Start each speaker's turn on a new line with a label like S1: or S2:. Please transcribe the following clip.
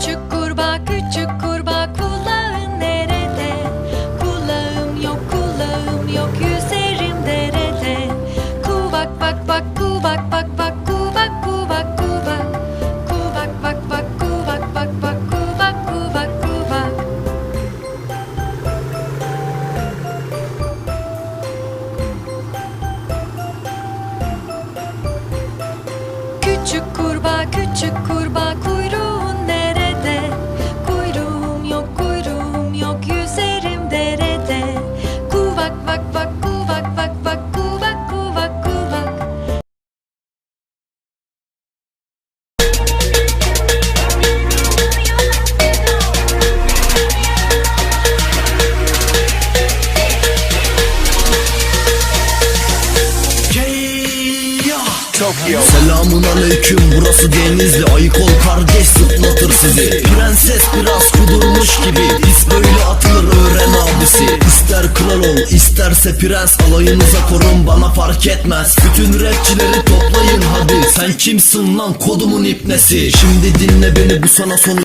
S1: Küçük kurbağa küçük kurbağa kulağın nerede? Kulağım yok kulağım yok yüzerim derede. Kuvak bak bak kuvak bak bak kuvak kuvak kuvak. Kuvak bak bak kuvak bak bak kuvak kuvak kuvak. Küçük kurbağa küçük kurbağa
S2: Selamun aleyküm burası Denizli. Ayık ol kardeş zıplatır sizi. Prenses biraz kudurmuş gibi. Biz böyle atılır öğren abisi. İster kral ol isterse prens. Alayınıza korun bana fark etmez. Bütün rapçileri toplayın hadi. Sen kimsin lan kodumun ipnesi? Şimdi dinle beni bu sana son